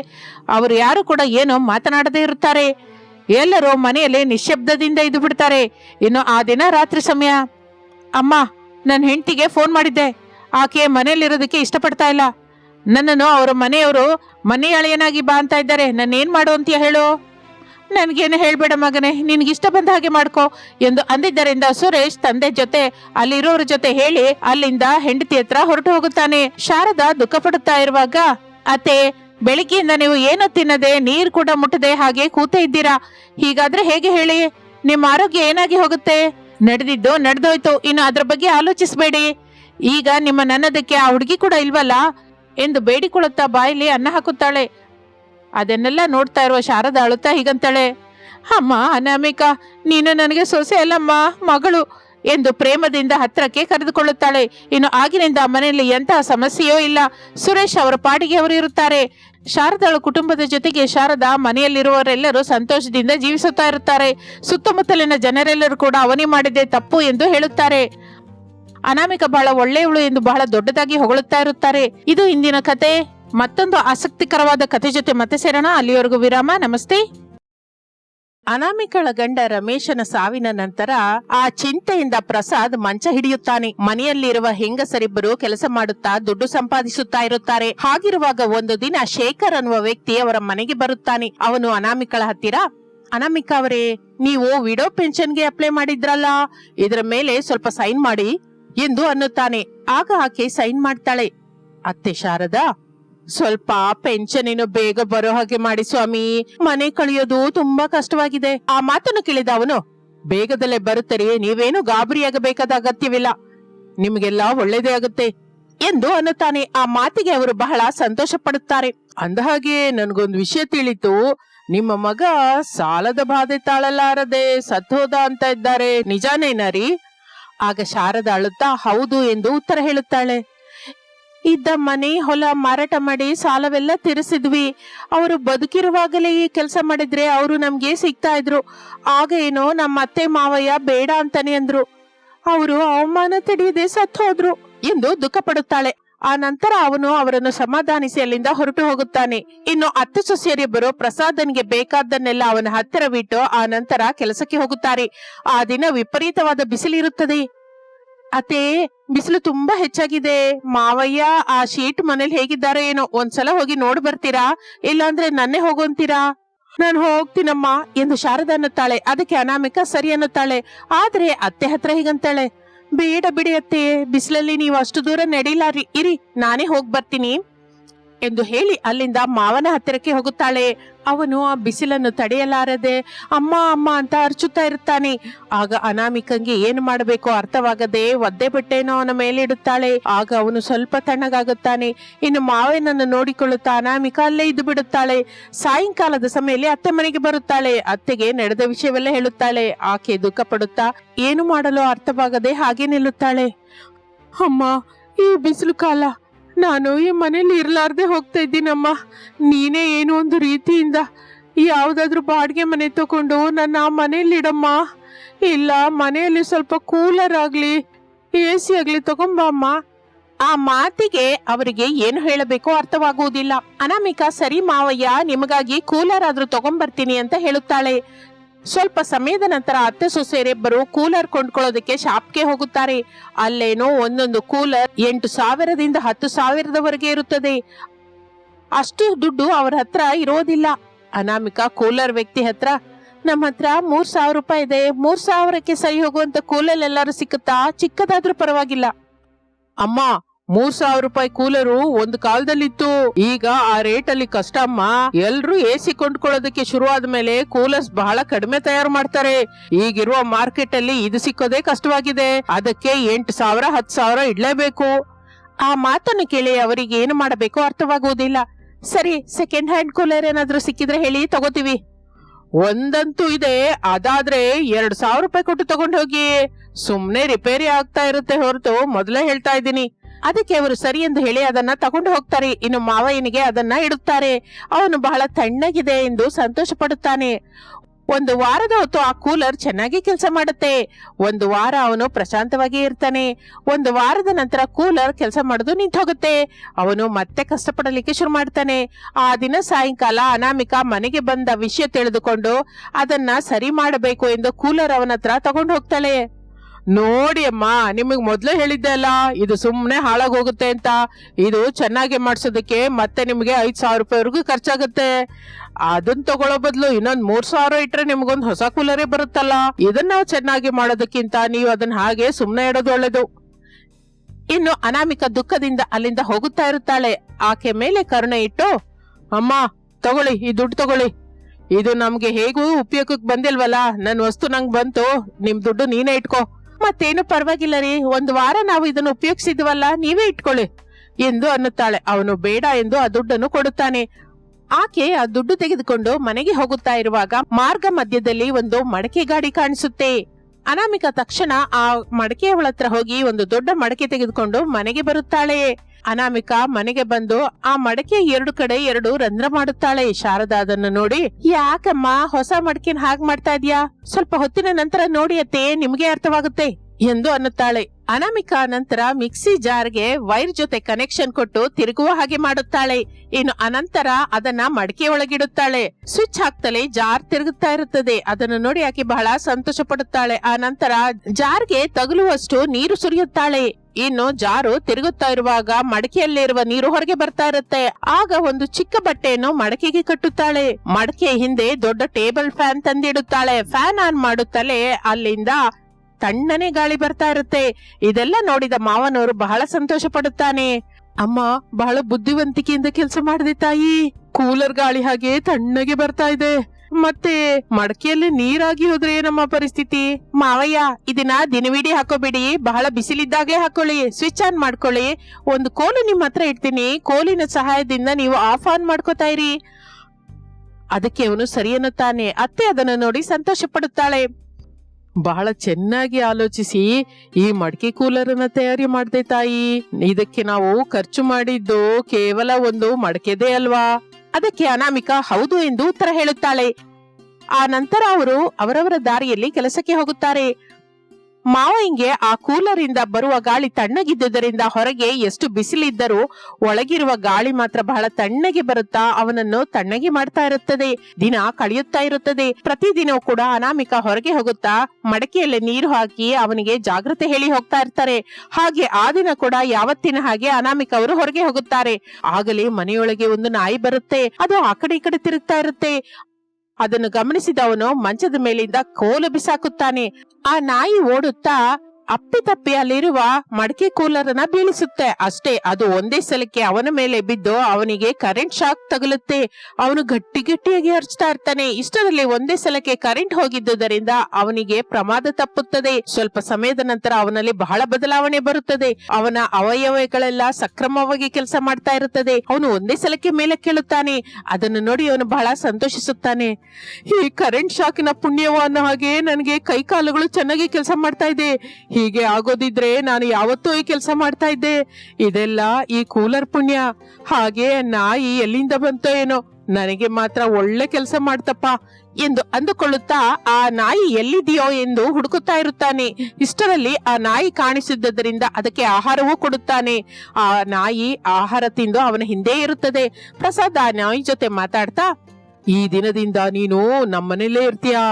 ಅವರು ಯಾರು ಕೂಡ ಏನು ಮಾತನಾಡದೇ ಇರುತ್ತಾರೆ. ಎಲ್ಲರೂ ಮನೆಯಲ್ಲಿ ನಿಶ್ಶಬ್ದದಿಂದ ಇದ್ದು ಬಿಡ್ತಾರೆ. ಇನ್ನು ಆ ದಿನ ರಾತ್ರಿ ಸಮಯ. ಅಮ್ಮ ನನ್ನ ಹೆಂಡತಿಗೆ ಫೋನ್ ಮಾಡಿದ್ದೆ. ಆಕೆ ಮನೆಯಲ್ಲಿರೋದಕ್ಕೆ ಇಷ್ಟಪಡ್ತಾ ಇಲ್ಲ. ನನ್ನನ್ನು ಅವರ ಮನೆಯವರು ಮನೆ ಅಳೆಯನಾಗಿ ಬಾ ಅಂತ ಇದ್ದಾರೆ. ನಾನು ಏನ್ ಮಾಡು ಅಂತೀಯ ಹೇಳು. ನನ್ಗೇನು ಹೇಳಬೇಡ ಮಗನೇ, ನಿನಗಿಷ್ಟ ಬಂದ ಹಾಗೆ ಮಾಡ್ಕೊ ಎಂದು ಅಂದಿದ್ದರಿಂದ ಸುರೇಶ್ ತಂದೆ ಜೊತೆ ಅಲ್ಲಿರೋರ ಜೊತೆ ಹೇಳಿ ಅಲ್ಲಿಂದ ಹೆಂಡತಿ ಹತ್ರ ಹೊರಟು ಹೋಗುತ್ತಾನೆ. ಶಾರದಾ ದುಃಖ ಪಡುತ್ತಾ ಇರುವಾಗ, ಅತ್ತೆ, ಬೆಳಿಗ್ಗೆಯಿಂದ ನೀವು ಏನು ತಿನ್ನದೆ, ನೀರು ಕೂಡ ಮುಟ್ಟದೆ, ಹಾಗೆ ಕೂತೇ ಇದ್ದೀರಾ? ಹೀಗಾದ್ರೆ ಹೇಗೆ ಹೇಳಿ? ನಿಮ್ಮ ಆರೋಗ್ಯ ಏನಾಗಿ ಹೋಗುತ್ತೆ? ನಡೆದಿದ್ದು ನಡೆದೋಯ್ತು. ಇನ್ನು ಅದ್ರ ಬಗ್ಗೆ ಆಲೋಚಿಸಬೇಡಿ. ಈಗ ನಿಮ್ಮ ನನ್ನದಕ್ಕೆ ಆ ಹುಡುಗಿ ಕೂಡ ಇಲ್ವಲ್ಲ? ಎಂದು ಬೇಡಿಕೊಳ್ಳುತ್ತಾ ಬಾಯಲ್ಲಿ ಅನ್ನ ಹಾಕುತ್ತಾಳೆ. ಅದನ್ನೆಲ್ಲ ನೋಡ್ತಾ ಇರುವ ಶಾರದಾ ಅಳುತ್ತಾ ಹೀಗಂತಾಳೆ. ಅಮ್ಮ, ಅನಾಮಿಕಾ, ನೀನು ನನಗೆ ಸೊಸೆ ಅಲ್ಲಮ್ಮ, ಮಗಳು ಎಂದು ಪ್ರೇಮದಿಂದ ಹತ್ತಿರಕ್ಕೆ ಕರೆದುಕೊಳ್ಳುತ್ತಾಳೆ. ಇನ್ನು ಆಗಿನಿಂದ ಮನೆಯಲ್ಲಿ ಎಂತಹ ಸಮಸ್ಯೆಯೂ ಇಲ್ಲ. ಸುರೇಶ್ ಅವರ ಪಾಡಿಗೆ ಅವರು ಇರುತ್ತಾರೆ. ಶಾರದಾಳ ಕುಟುಂಬದ ಜೊತೆಗೆ ಶಾರದಾ ಮನೆಯಲ್ಲಿರುವವರೆಲ್ಲರೂ ಸಂತೋಷದಿಂದ ಜೀವಿಸುತ್ತಾ ಇರುತ್ತಾರೆ. ಸುತ್ತಮುತ್ತಲಿನ ಜನರೆಲ್ಲರೂ ಕೂಡ ಅವನಿ ಮಾಡಿದೆ ತಪ್ಪು ಎಂದು ಹೇಳುತ್ತಾರೆ. ಅನಾಮಿಕ ಬಹಳ ಒಳ್ಳೆಯವಳು ಎಂದು ಬಹಳ ದೊಡ್ಡದಾಗಿ ಹೊಗಳುತ್ತಾ ಇರುತ್ತಾರೆ. ಇದು ಇಂದಿನ ಕತೆ. ಮತ್ತೊಂದು ಆಸಕ್ತಿಕರವಾದ ಕತೆ ಜೊತೆ ಮತ್ತೆ ಸೇರೋಣ. ಅಲ್ಲಿವರೆಗೂ ವಿರಾಮ. ನಮಸ್ತೆ. ಅನಾಮಿಕಳ ಗಂಡ ರಮೇಶನ ಸಾವಿನ ನಂತರ ಆ ಚಿಂತೆಯಿಂದ ಪ್ರಸಾದ್ ಮಂಚ ಹಿಡಿಯುತ್ತಾನೆ. ಮನೆಯಲ್ಲಿರುವ ಹೆಂಗಸರಿಬ್ಬರು ಕೆಲಸ ಮಾಡುತ್ತಾ ದುಡ್ಡು ಸಂಪಾದಿಸುತ್ತಾ ಇರುತ್ತಾರೆ. ಹಾಗಿರುವಾಗ ಒಂದು ದಿನ ಶೇಖರ್ ಅನ್ನುವ ವ್ಯಕ್ತಿ ಅವರ ಮನೆಗೆ ಬರುತ್ತಾನೆ. ಅವನು ಅನಾಮಿಕಳ ಹತ್ತಿರ, ಅನಾಮಿಕಾ ಅವರೇ, ನೀವು ವಿಡೋ ಪೆನ್ಷನ್ಗೆ ಅಪ್ಲೈ ಮಾಡಿದ್ರಲ್ಲ? ಇದರ ಮೇಲೆ ಸ್ವಲ್ಪ ಸೈನ್ ಮಾಡಿ. ಎಂದು ಅನ್ನುತ್ತಾನೆ. ಆಗ ಆಕೆ ಸೈನ್ ಮಾಡ್ತಾಳೆ. ಅತ್ತೆ ಶಾರದಾ, ಸ್ವಲ್ಪ ಪೆನ್ಷನ್ ಬೇಗ ಬರೋ ಹಾಗೆ ಮಾಡಿ ಸ್ವಾಮಿ. ಮನೆ ಕಳಿಯೋದು ತುಂಬಾ ಕಷ್ಟವಾಗಿದೆ. ಆ ಮಾತನ್ನು ಕೇಳಿದ ಅವನು, ಬೇಗದಲ್ಲೇ ಬರುತ್ತರೆ ನೀವೇನು ಗಾಬರಿಯಾಗಬೇಕಾದ ಅಗತ್ಯವಿಲ್ಲ. ನಿಮಗೆಲ್ಲ ಒಳ್ಳೇದೇ ಆಗುತ್ತೆ ಎಂದು ಅನ್ನುತ್ತಾನೆ. ಆ ಮಾತಿಗೆ ಅವರು ಬಹಳ ಸಂತೋಷ ಪಡುತ್ತಾರೆ. ಅಂದಹಾಗೆ ನನ್ಗೊಂದು ವಿಷಯ ತಿಳಿತು. ನಿಮ್ಮ ಮಗ ಸಾಲದ ಬಾಧೆ ತಾಳಲಾರದೆ ಸತ್ತೋದ ಅಂತ ಇದ್ದಾರೆ. ನಿಜಾನೇನರಿ? ಆಗ ಶಾರದ ಅಳುತ್ತಾ, ಹೌದು ಎಂದು ಉತ್ತರ ಹೇಳುತ್ತಾಳೆ. ಇದ್ದ ಮನೆ, ಹೊಲ ಮಾರಾಟ ಮಾಡಿ ಸಾಲವೆಲ್ಲ ತೀರಿಸಿದ್ವಿ. ಅವರು ಬದುಕಿರುವಾಗಲೇ ಈ ಕೆಲಸ ಮಾಡಿದ್ರೆ ಅವರು ನಮ್ಗೆ ಸಿಗ್ತಾ ಇದ್ರು. ಆಗ ಏನೋ ನಮ್ಮ ಅತ್ತೆ ಮಾವಯ್ಯ ಬೇಡ ಅಂತಾನೆ ಅಂದ್ರು. ಅವರು ಅವಮಾನ ತಡೆಯದೆ ಸತ್ತು ಹೋದ್ರು ಎಂದು ದುಃಖ ಪಡುತ್ತಾಳೆ ಆ ನಂತರ ಅವನು ಅವರನ್ನು ಸಮಾಧಾನಿಸಿ ಅಲ್ಲಿಂದ ಹೊರಟು ಹೋಗುತ್ತಾನೆ. ಇನ್ನು ಅತ್ತೆ ಸೊಸೆಯರಿಬ್ಬರು ಪ್ರಸಾದನ್ಗೆ ಬೇಕಾದ್ದನ್ನೆಲ್ಲ ಅವನ ಹತ್ತಿರವಿಟ್ಟು ಆ ನಂತರ ಕೆಲಸಕ್ಕೆ ಹೋಗುತ್ತಾರೆ. ಆ ದಿನ ವಿಪರೀತವಾದ ಬಿಸಿಲಿರುತ್ತದೆ. ಅತೇ ಬಿಸಿಲು ತುಂಬಾ ಹೆಚ್ಚಾಗಿದೆ. ಮಾವಯ್ಯ, ಆ ಶೀಟ್ ಮನೇಲಿ ಹೇಗಿದ್ದಾರೆ ಏನೋ ಒಂದ್ಸಲ ಹೋಗಿ ನೋಡ್ ಬರ್ತೀರಾ? ಇಲ್ಲಾಂದ್ರೆ ನನ್ನೇ ಹೋಗೋಂತೀರಾ ನಾನು ಹೋಗ್ತೀನಮ್ಮ ಎಂದು ಶಾರದ ಅನ್ನುತ್ತಾಳೆ. ಅದಕ್ಕೆ ಅನಾಮಿಕ ಸರಿ ಅನ್ನುತ್ತಾಳೆ. ಆದ್ರೆ ಅತ್ತೆ ಹತ್ರ ಹೀಗಂತಾಳೆ. ಬೇಡ ಬಿಡಿ ಅತ್ತೆ. ಬಿಸಿಲಲ್ಲಿ ನೀವು ಅಷ್ಟು ದೂರ ನಡೀಲಾರಿ ಇರಿ ನಾನೇ ಹೋಗಿ ಬರ್ತೀನಿ. ಎಂದು ಹೇಳಿ ಅಲ್ಲಿಂದ ಮಾವನ ಹತ್ತಿರಕ್ಕೆ ಹೋಗುತ್ತಾಳೆ. ಅವನು ಆ ಬಿಸಿಲನ್ನು ತಡೆಯಲಾರದೆ, ಅಮ್ಮ ಅಮ್ಮ ಅಂತ ಅರ್ಚುತ್ತಾ ಇರುತ್ತಾನೆ. ಆಗ ಅನಾಮಿಕಂಗೆ ಏನು ಮಾಡಬೇಕು? ಅರ್ಥವಾಗದೆ ಒದ್ದೆ ಬಟ್ಟೆನೋ ಅವನ ಮೇಲಿಡುತ್ತಾಳೆ ಆಗ ಅವನು ಸ್ವಲ್ಪ ತಣ್ಣಗಾಗುತ್ತಾನೆ. ಇನ್ನು ಮಾವನನ್ನು ನೋಡಿಕೊಳ್ಳುತ್ತಾ ಅನಾಮಿಕ ಅಲ್ಲೇ ಇದ್ದು ಬಿಡುತ್ತಾಳೆ. ಸಾಯಂಕಾಲದ ಸಮಯದಲ್ಲಿ ಅತ್ತೆ ಮನೆಗೆ ಬರುತ್ತಾಳೆ. ಅತ್ತೆಗೆ ನಡೆದ ವಿಷಯವೆಲ್ಲ ಹೇಳುತ್ತಾಳೆ. ಆಕೆ ದುಃಖ ಪಡುತ್ತಾ ಏನು ಮಾಡಲು ಅರ್ಥವಾಗದೆ ಹಾಗೆ ನಿಲ್ಲುತ್ತಾಳೆ. ಅಮ್ಮ, ಈ ಬಿಸಿಲು ಕಾಲ ನಾನು ಈ ಮನೇಲಿ ಇರಲಾರ್ದೆ ಹೋಗ್ತಾ ಇದ್ದೀನಮ್ಮ. ನೀನೇ ಏನೋ ಒಂದು ರೀತಿಯಿಂದ ಯಾವುದಾದ್ರೂ ಬಾಡಿಗೆ ಮನೆ ತಗೊಂಡು ನನ್ನ ಆ ಮನೇಲಿಡಮ್ಮ ಇಲ್ಲ, ಮನೆಯಲ್ಲಿ ಸ್ವಲ್ಪ ಕೂಲರ್ ಆಗಲಿ, ಎ ಸಿ ಆಗಲಿ ತಗೊಂಬಮ್ಮ ಆ ಮಾತಿಗೆ ಅವರಿಗೆ ಏನು ಹೇಳಬೇಕು ಅರ್ಥವಾಗುವುದಿಲ್ಲ. ಅನಾಮಿಕಾ, ಸರಿ ಮಾವಯ್ಯ, ನಿಮಗಾಗಿ ಕೂಲರ್ ಆದ್ರೂ ತಗೊಂಬರ್ತೀನಿ ಅಂತ ಹೇಳುತ್ತಾಳೆ. ಸ್ವಲ್ಪ ಸಮಯದ ನಂತರ ಅತ್ತೆ ಸೊಸೆಯರಿಬ್ಬರು ಕೂಲರ್ ಕೊಂಡ್ಕೊಳ್ಳೋದಕ್ಕೆ ಶಾಪ್ಗೆ ಹೋಗುತ್ತಾರೆ. ಅಲ್ಲೇನೋ ಒಂದೊಂದು ಕೂಲರ್ ಎಂಟು ಸಾವಿರದಿಂದ ಹತ್ತು ಸಾವಿರದವರೆಗೆ ಇರುತ್ತದೆ. ಅಷ್ಟು ದುಡ್ಡು ಅವರ ಹತ್ರ ಇರೋದಿಲ್ಲ. ಅನಾಮಿಕಾ ಕೂಲರ್ ವ್ಯಕ್ತಿ ಹತ್ರ, ನಮ್ಮ ಹತ್ರ ಮೂರ್ ಸಾವಿರ ರೂಪಾಯಿ ಇದೆ, ಮೂರ್ ಸಾವಿರಕ್ಕೆ ಸರಿ ಹೋಗುವಂತ ಕೂಲರ್ ಎಲ್ಲಾರು ಸಿಕ್ಕುತ್ತಾ? ಚಿಕ್ಕದಾದ್ರೂ ಪರವಾಗಿಲ್ಲ. ಅಮ್ಮ ಮೂರ್ ಸಾವಿರ ರೂಪಾಯಿ ಕೂಲರು ಒಂದು ಕಾಲದಲ್ಲಿತ್ತು. ಈಗ ಆ ರೇಟ್ ಅಲ್ಲಿ ಕಷ್ಟ ಅಮ್ಮ ಎಲ್ರು ಎ ಸಿ ಕೊಂಡ್ಕೊಳ್ಳೋದಕ್ಕೆ ಶುರು ಆದ್ಮೇಲೆ ಕೂಲರ್ಸ್ ಬಹಳ ಕಡಿಮೆ ತಯಾರು ಮಾಡ್ತಾರೆ. ಈಗಿರುವ ಮಾರ್ಕೆಟ್ ಅಲ್ಲಿ ಇದು ಸಿಕ್ಕೋದೇ ಕಷ್ಟವಾಗಿದೆ. ಅದಕ್ಕೆ ಎಂಟು ಸಾವಿರ ಹತ್ತು ಸಾವಿರ ಇಡ್ಲೇಬೇಕು. ಆ ಮಾತನ್ನು ಕೇಳಿ ಅವರಿಗೆ ಏನು ಮಾಡಬೇಕು ಅರ್ಥವಾಗುವುದಿಲ್ಲ. ಸರಿ ಸೆಕೆಂಡ್ ಹ್ಯಾಂಡ್ ಕೂಲರ್ ಏನಾದ್ರೂ ಸಿಕ್ಕಿದ್ರೆ ಹೇಳಿ, ತಗೋತೀವಿ. ಒಂದಂತೂ ಇದೆ, ಅದಾದ್ರೆ ಎರಡ್ ಸಾವಿರ ರೂಪಾಯಿ ಕೊಟ್ಟು ತಗೊಂಡು ಹೋಗಿ ಸುಮ್ನೆ ರಿಪೇರಿ ಆಗ್ತಾ ಇರುತ್ತೆ ಹೊರತು ಮೊದಲೇ ಹೇಳ್ತಾ ಇದ್ದೀನಿ. ಅದಕ್ಕೆ ಅವರು ಸರಿ ಎಂದು ಹೇಳಿ ಅದನ್ನ ತಗೊಂಡು ಹೋಗ್ತಾರೆ. ಇನ್ನು ಮಾವಯ್ಯನಿಗೆ ಅದನ್ನ ಇಡುತ್ತಾರೆ. ಅವನು ಬಹಳ ತಣ್ಣಗಿದೆ ಎಂದು ಸಂತೋಷ ಪಡುತ್ತಾನೆ. ಒಂದು ವಾರದ ಹೊತ್ತು ಆ ಕೂಲರ್ ಚೆನ್ನಾಗಿ ಕೆಲಸ ಮಾಡುತ್ತೆ. ಒಂದು ವಾರ ಅವನು ಪ್ರಶಾಂತವಾಗಿ ಇರ್ತಾನೆ. ಒಂದು ವಾರದ ನಂತರ ಕೂಲರ್ ಕೆಲಸ ಮಾಡೋದು ನಿಂತು ಹೋಗುತ್ತೆ ಅವನು ಮತ್ತೆ ಕಷ್ಟಪಡಲಿಕ್ಕೆ ಶುರು ಮಾಡ್ತಾನೆ. ಆ ದಿನ ಸಾಯಂಕಾಲ ಅನಾಮಿಕಾ ಮನೆಗೆ ಬಂದ ವಿಷಯ ತಿಳಿದುಕೊಂಡು ಅದನ್ನ ಸರಿ ಮಾಡಬೇಕು ಎಂದು ಕೂಲರ್ ಅವನ ಹತ್ರ ತಗೊಂಡು ಹೋಗ್ತಾಳೆ. ನೋಡಿ ಅಮ್ಮ, ನಿಮಗೆ ಮೊದಲೇ ಹೇಳಿದ್ದೆ ಅಲ್ಲ, ಇದು ಸುಮ್ಮನೆ ಹಾಳಾಗೋಗುತ್ತೆ ಅಂತ. ಇದು ಚೆನ್ನಾಗಿ ಮಾಡಿಸೋದಕ್ಕೆ ಮತ್ತೆ ನಿಮಗೆ ಐದು ಸಾವಿರ ರೂಪಾಯಿವರೆಗೂ ಖರ್ಚಾಗುತ್ತೆ. ಅದನ್ನ ತಗೊಳ್ಳೋ ಬದಲು ಇನ್ನೊಂದ್ ಮೂರ್ ಸಾವಿರ ಇಟ್ರೆ ನಿಮ್ಗೊಂದ್ ಹೊಸ ಕೂಲರೇ ಬರುತ್ತಲ್ಲ. ಇದನ್ನ ಚೆನ್ನಾಗಿ ಮಾಡೋದಕ್ಕಿಂತ ನೀವು ಅದನ್ನ ಹಾಗೆ ಸುಮ್ಮನೆ ಇಡೋದು ಒಳ್ಳೇದು. ಇನ್ನು ಅನಾಮಿಕ ದುಃಖದಿಂದ ಅಲ್ಲಿಂದ ಹೋಗುತ್ತಾ ಇರುತ್ತಾಳೆ. ಆಕೆ ಮೇಲೆ ಕರುಣೆ ಇಟ್ಟು, ಅಮ್ಮ, ತಗೊಳ್ಳಿ, ಈ ದುಡ್ಡು ತಗೊಳ್ಳಿ. ಇದು ನಮ್ಗೆ ಹೇಗೂ ಉಪಯೋಗಕ್ಕೆ ಬಂದಿಲ್ವಲ್ಲ? ನನ್ನ ವಸ್ತು ನಂಗೆ ಬಂತು. ನಿಮ್ ದುಡ್ಡು ನೀನೇ ಇಟ್ಕೋ. ಮತ್ತೇನು ಪರವಾಗಿಲ್ಲ ರೀ, ಒಂದು ವಾರ ನಾವು ಇದನ್ನು ಉಪಯೋಗಿಸಿದ್ವಲ್ಲ, ನೀವೇ ಇಟ್ಕೊಳ್ಳಿ ಎಂದು ಅನ್ನುತ್ತಾಳೆ. ಅವನು ಬೇಡ ಎಂದು ಆ ದುಡ್ಡನ್ನು ಕೊಡುತ್ತಾನೆ. ಆಕೆ ಆ ದುಡ್ಡು ತೆಗೆದುಕೊಂಡು ಮನೆಗೆ ಹೋಗುತ್ತಾ ಇರುವಾಗ ಮಾರ್ಗ ಮಧ್ಯದಲ್ಲಿ ಒಂದು ಮಡಕೆ ಗಾಡಿ ಕಾಣಿಸುತ್ತೆ. ಅನಾಮಿಕ ತಕ್ಷಣ ಆ ಮಡಕೆಯವಳ ಹತ್ರ ಹೋಗಿ ಒಂದು ದೊಡ್ಡ ಮಡಕೆ ತೆಗೆದುಕೊಂಡು ಮನೆಗೆ ಬರುತ್ತಾಳೆ ಅನಾಮಿಕಾ ಮನೆಗೆ ಬಂದು ಆ ಮಡಕೆ ಎರಡು ಕಡೆ ಎರಡು ರಂಧ್ರ ಮಾಡುತ್ತಾಳೆ. ಶಾರದಾ ಅದನ್ನು ನೋಡಿ, ಯಾಕಮ್ಮ, ಹೊಸ ಮಡಕೆನ ಹಾಗೆ ಮಾಡ್ತಾ ಇದ್ಯಾ? ಸ್ವಲ್ಪ ಹೊತ್ತಿನ ನಂತರ ನೋಡಿ ಅತ್ತೆ, ನಿಮಗೆ ಅರ್ಥವಾಗುತ್ತೆ. ಎಂದು ಅನ್ನುತ್ತಾಳೆ. ಅನಾಮಿಕಾ ನಂತರ ಮಿಕ್ಸಿ ಜಾರ್ಗೆ ವೈರ್ ಜೊತೆ ಕನೆಕ್ಷನ್ ಕೊಟ್ಟು ತಿರುಗುವ ಹಾಗೆ ಮಾಡುತ್ತಾಳೆ. ಇನ್ನು ಅನಂತರ ಅದನ್ನ ಮಡಕೆ ಒಳಗಿಡುತ್ತಾಳೆ. ಸ್ವಿಚ್ ಹಾಕ್ತಲೇ ಜಾರ್ ತಿರುಗುತ್ತಾ ಇರುತ್ತದೆ. ಅದನ್ನು ನೋಡಿ ಆಕೆ ಬಹಳ ಸಂತೋಷ ಪಡುತ್ತಾಳೆ. ಆ ಜಾರ್ಗೆ ತಗುಲುವಷ್ಟು ನೀರು ಸುರಿಯುತ್ತಾಳೆ. ಇನ್ನು ಜಾರು ತಿರುಗುತ್ತಾ ಇರುವಾಗ ಮಡಕೆಯಲ್ಲಿರುವ ನೀರು ಹೊರಗೆ ಬರ್ತಾ ಇರುತ್ತೆ. ಆಗ ಒಂದು ಚಿಕ್ಕ ಬಟ್ಟೆಯನ್ನು ಮಡಕೆಗೆ ಕಟ್ಟುತ್ತಾಳೆ. ಮಡಕೆ ಹಿಂದೆ ದೊಡ್ಡ ಟೇಬಲ್ ಫ್ಯಾನ್ ತಂದಿಡುತ್ತಾಳೆ. ಫ್ಯಾನ್ ಆನ್ ಮಾಡುತ್ತಲೇ ಅಲ್ಲಿಂದ ತಣ್ಣನೆ ಗಾಳಿ ಬರ್ತಾ ಇರುತ್ತೆ. ಇದೆಲ್ಲ ನೋಡಿದ ಮಾವನವರು ಬಹಳ ಸಂತೋಷ ಪಡುತ್ತಾನೆ ಅಮ್ಮ, ಬಹಳ ಬುದ್ಧಿವಂತಿಕೆಯಿಂದ ಕೆಲಸ ಮಾಡಿದೆ ತಾಯಿ. ಕೂಲರ್ ಗಾಳಿ ಹಾಗೆ ತಣ್ಣಗೆ ಬರ್ತಾ ಇದೆ. ಮತ್ತೆ ಮಡಕೆಯಲ್ಲಿ ನೀರಾಗಿ ಹೋದ್ರೆ ಏನಮ್ಮ ಪರಿಸ್ಥಿತಿ? ಮಾವಯ್ಯ, ಇದನ್ನ ದಿನವಿಡೀ ಹಾಕೋಬೇಡಿ. ಬಹಳ ಬಿಸಿಲಿದ್ದಾಗ್ಲೇ ಹಾಕೊಳ್ಳಿ. ಸ್ವಿಚ್ ಆನ್ ಮಾಡ್ಕೊಳ್ಳಿ. ಒಂದು ಕೋಲು ನಿಮ್ಮ ಹತ್ರ ಇಡ್ತೀನಿ. ಕೋಲಿನ ಸಹಾಯದಿಂದ ನೀವು ಆಫ್ ಆನ್ ಮಾಡ್ಕೋತಾ ಇರಿ. ಅದಕ್ಕೆ ಅವನು ಸರಿ ಅನ್ನುತ್ತಾನೆ. ಅತ್ತೆ ಅದನ್ನು ನೋಡಿ ಸಂತೋಷ ಪಡುತ್ತಾಳೆ ಬಹಳ ಚೆನ್ನಾಗಿ ಆಲೋಚಿಸಿ ಈ ಮಡಕೆ ಕೂಲರ್ ಅನ್ನ ತಯಾರಿ ಮಾಡಿದೆ ತಾಯಿ. ಇದಕ್ಕೆ ನಾವು ಖರ್ಚು ಮಾಡಿದ್ದು ಕೇವಲ ಒಂದು ಮಡಕೆದೇ ಅಲ್ವಾ? ಅದಕ್ಕೆ ಅನಾಮಿಕ ಹೌದು ಎಂದು ಉತ್ತರ ಹೇಳುತ್ತಾಳೆ. ಆ ನಂತರ ಅವರು ಅವರವರ ದಾರಿಯಲ್ಲಿ ಕೆಲಸಕ್ಕೆ ಹೋಗುತ್ತಾರೆ. ಮಾವಯ್ಯಂಗೆ ಆ ಕೂಲರಿಂದ ಬರುವ ಗಾಳಿ ತಣ್ಣಗಿದ್ದುದರಿಂದ ಹೊರಗೆ ಎಷ್ಟು ಬಿಸಿಲಿದ್ದರೂ ಒಳಗಿರುವ ಗಾಳಿ ಮಾತ್ರ ಬಹಳ ತಣ್ಣಗೆ ಬರುತ್ತಾ ಅವನನ್ನು ತಣ್ಣಗೆ ಮಾಡ್ತಾ ಇರುತ್ತದೆ. ದಿನ ಕಳೆಯುತ್ತಾ ಇರುತ್ತದೆ. ಪ್ರತಿದಿನವೂ ಕೂಡ ಅನಾಮಿಕ ಹೊರಗೆ ಹೋಗುತ್ತಾ ಮಡಕೆಯಲ್ಲಿ ನೀರು ಹಾಕಿ ಅವನಿಗೆ ಜಾಗ್ರತೆ ಹೇಳಿ ಹೋಗ್ತಾ ಇರ್ತಾರೆ. ಹಾಗೆ ಆ ದಿನ ಕೂಡ ಯಾವತ್ತಿನ ಹಾಗೆ ಅನಾಮಿಕ ಅವರು ಹೊರಗೆ ಹೋಗುತ್ತಾರೆ. ಆಗಲೇ ಮನೆಯೊಳಗೆ ಒಂದು ನಾಯಿ ಬರುತ್ತೆ. ಅದು ಆ ಕಡೆ ಕಡೆ ತಿರುಗ್ತಾ ಇರುತ್ತೆ. ಅದನ್ನು ಗಮನಿಸಿದವನು ಮಂಚದ ಮೇಲಿಂದ ಕೋಲು ಬಿಸಾಕುತ್ತಾನೆ. ಆ ನಾಯಿ ಓಡುತ್ತಾ ಅಪ್ಪಿತಪ್ಪಿ ಅಲ್ಲಿರುವ ಮಡಕೆ ಕೂಲರ್ ಅನ್ನ ಬೀಳಿಸುತ್ತೆ. ಅಷ್ಟೇ, ಅದು ಒಂದೇ ಸಲಕ್ಕೆ ಅವನ ಮೇಲೆ ಬಿದ್ದು ಅವನಿಗೆ ಕರೆಂಟ್ ಶಾಕ್ ತಗುಲುತ್ತೆ. ಅವನು ಗಟ್ಟಿ ಗಟ್ಟಿಯಾಗಿ ಅರ್ಚ್ತಾ ಇರ್ತಾನೆ. ಇಷ್ಟರಲ್ಲಿ ಒಂದೇ ಸಲಕ್ಕೆ ಕರೆಂಟ್ ಹೋಗಿದ್ದುದರಿಂದ ಅವನಿಗೆ ಪ್ರಮಾದ ತಪ್ಪುತ್ತದೆ. ಸ್ವಲ್ಪ ಸಮಯದ ನಂತರ ಅವನಲ್ಲಿ ಬಹಳ ಬದಲಾವಣೆ ಬರುತ್ತದೆ. ಅವನ ಅವಯವಗಳೆಲ್ಲ ಸಕ್ರಮವಾಗಿ ಕೆಲಸ ಮಾಡ್ತಾ ಇರುತ್ತದೆ. ಅವನು ಒಂದೇ ಸಲಕ್ಕೆ ಮೇಲೆ ಕೇಳುತ್ತಾನೆ. ಅದನ್ನು ನೋಡಿ ಅವನು ಬಹಳ ಸಂತೋಷಿಸುತ್ತಾನೆ. ಈ ಕರೆಂಟ್ ಶಾಕಿನ ಪುಣ್ಯವನ್ನ ಹಾಗೆ ನನಗೆ ಕೈ ಕಾಲುಗಳು ಚೆನ್ನಾಗಿ ಕೆಲಸ ಮಾಡ್ತಾ ಇದೆ. ಹೀಗೆ ಆಗೋದಿದ್ರೆ ನಾನು ಯಾವತ್ತೂ ಈ ಕೆಲಸ ಮಾಡ್ತಾ ಇದ್ದೆ. ಇದೆಲ್ಲ ಈ ಕೂಲರ್ ಪುಣ್ಯ. ಹಾಗೆ ನಾಯಿ ಎಲ್ಲಿಂದ ಬಂತೋ ಏನೋ. ನನಗೆ ಮಾತ್ರ ಒಳ್ಳೆ ಕೆಲಸ ಮಾಡ್ತಪ್ಪ ಎಂದು ಅಂದುಕೊಳ್ಳುತ್ತಾ ಆ ನಾಯಿ ಎಲ್ಲಿದೆಯೋ ಎಂದು ಹುಡುಕುತ್ತಾ ಇರುತ್ತಾನೆ. ಇಷ್ಟರಲ್ಲಿ ಆ ನಾಯಿ ಕಾಣಿಸಿದ್ದರಿಂದ ಅದಕ್ಕೆ ಆಹಾರವೂ ಕೊಡುತ್ತಾನೆ. ಆ ನಾಯಿ ಆಹಾರ ತಿಂದು ಅವನ ಹಿಂದೆ ಇರುತ್ತದೆ. ಪ್ರಸಾದ್ ಆ ನಾಯಿ ಜೊತೆ ಮಾತಾಡ್ತಾ, ಈ ದಿನದಿಂದ ನೀನು ನಮ್ಮನೇಲೇ ಇರ್ತೀಯಾ?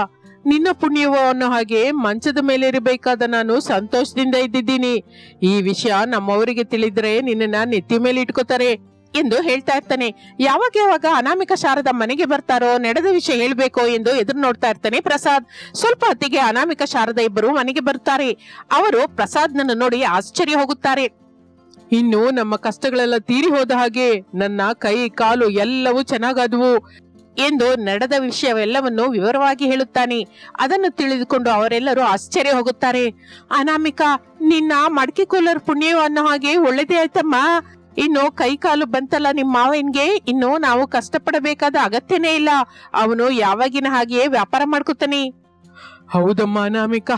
ನಿನ್ನ ಪುಣ್ಯವೋ ಅನ್ನೋ ಹಾಗೆ ಮಂಚದ ಮೇಲೆ ಇರಬೇಕಾದ ನಾನು ಸಂತೋಷದಿಂದ ಇದ್ದಿದ್ದೀನಿ. ಈ ವಿಷಯ ನಮ್ಮವರಿಗೆ ತಿಳಿದ್ರೆ ನಿನ್ನನ್ನ ನೆತ್ತಿ ಮೇಲೆ ಇಟ್ಕೋತಾರೆ ಎಂದು ಹೇಳ್ತಾ ಇರ್ತಾನೆ. ಯಾವಾಗ ಯಾವಾಗ ಅನಾಮಿಕ ಶಾರದ ಮನೆಗೆ ಬರ್ತಾರೋ, ನಡೆದ ವಿಷಯ ಹೇಳ್ಬೇಕು ಎಂದು ಎದುರು ನೋಡ್ತಾ ಇರ್ತಾನೆ ಪ್ರಸಾದ್. ಸ್ವಲ್ಪ ಹೊತ್ತಿಗೆ ಅನಾಮಿಕ ಶಾರದ ಇಬ್ಬರು ಮನೆಗೆ ಬರ್ತಾರೆ ಅವರು ಪ್ರಸಾದ್ನನ್ನು ನೋಡಿ ಆಶ್ಚರ್ಯ ಹೋಗುತ್ತಾರೆ. ಇನ್ನು ನಮ್ಮ ಕಷ್ಟಗಳೆಲ್ಲ ತೀರಿ ಹೋದ ಹಾಗೆ ನನ್ನ ಕೈ, ಕಾಲು ಎಲ್ಲವೂ ಚೆನ್ನಾಗಾದವು. ಎಂದು ನಡೆದ ವಿಷಯವೆಲ್ಲವನ್ನು ವಿವರವಾಗಿ ಹೇಳುತ್ತಾನೆ. ಅದನ್ನು ತಿಳಿದುಕೊಂಡು ಅವರೆಲ್ಲರೂ ಆಶ್ಚರ್ಯ ಹೋಗುತ್ತಾರೆ. ಅನಾಮಿಕಾ, ನಿನ್ನ ಮಡಕೆ ಕೂಲರ್ ಪುಣ್ಯ ಅನ್ನೋ ಹಾಗೆ ಒಳ್ಳೇದೇ ಆಯ್ತಮ್ಮ. ಇನ್ನು ಕೈ ಕಾಲು ಬಂತಲ್ಲ ನಿಮ್ಮ ಮಾವನ್ಗೆ? ಇನ್ನು ನಾವು ಕಷ್ಟಪಡಬೇಕಾದ ಅಗತ್ಯನೇ ಇಲ್ಲ. ಅವನು ಯಾವಾಗಿನ ಹಾಗೆಯೇ ವ್ಯಾಪಾರ ಮಾಡ್ಕೊತಾನೆ. ಹೌದಮ್ಮ ಅನಾಮಿಕಾ,